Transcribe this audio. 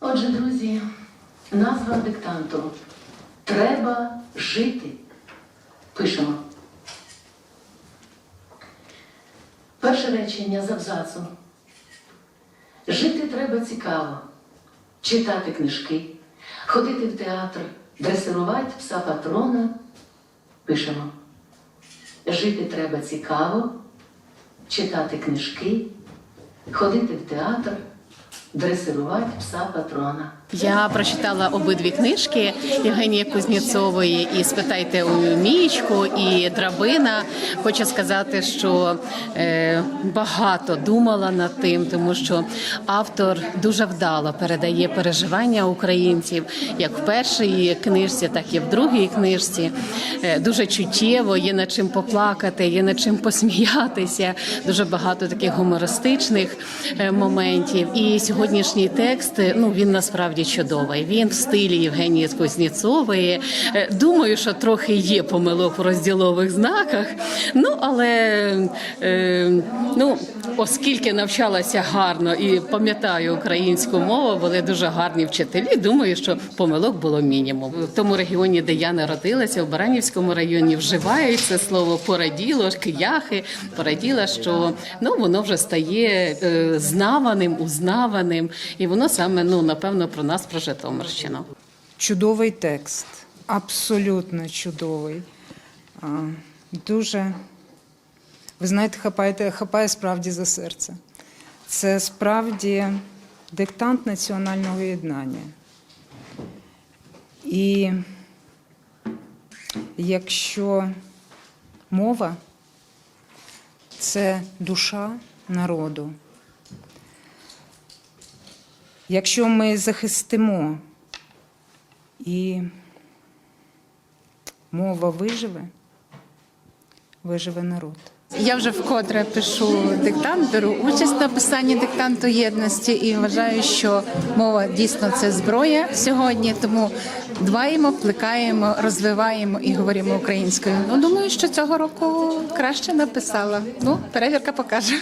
Отже, друзі, назва диктанту Треба жити. Пишемо. Перше речення з абзацу. Жити треба цікаво, читати книжки, ходити в театр, дресирувати пса патрона. Пишемо. Жити треба цікаво, читати книжки, ходити в театр, дресирувати пса патрона. Я прочитала обидві книжки Євгенії Кузнєцової і спитайте у Мієчку і Драбина. Хочу сказати, що е, багато думала над тим, тому що автор дуже вдало передає переживання українців як в першій книжці, так і в другій книжці. Е, дуже чуттєво, є над чим поплакати, є над чим посміятися. Дуже багато таких гумористичних е, моментів. І сьогоднішній текст ну він насправді чудовий. Він в стилі Євгенії Кузнєцової. Е, Думаю, що трохи є помилок у розділових знаках. Ну але е, ну, оскільки навчалася гарно і пам'ятаю українську мову, були дуже гарні вчителі. Думаю, що помилок було мінімум. В тому регіоні, де я народилася, в Баранівському районі, вживають це слово пораділо, кияхи, пораділа, що ну воно вже стає е, знаваним, узнаваним, і воно саме ну напевно про нас, про Житомирщину. Чудовий текст, абсолютно чудовий. Дуже, ви знаєте, хапаєте, хапає справді за серце. Це справді диктант національного єднання. І якщо мова це душа народу, якщо ми захистимо і мова виживе, виживе народ. Я вже вкотре пишу диктант, беру участь на писанні диктанту єдності і вважаю, що мова дійсно це зброя сьогодні. Тому дбаємо, плекаємо, розвиваємо і говоримо українською. Ну думаю, що цього року краще написала. Ну, перевірка покаже.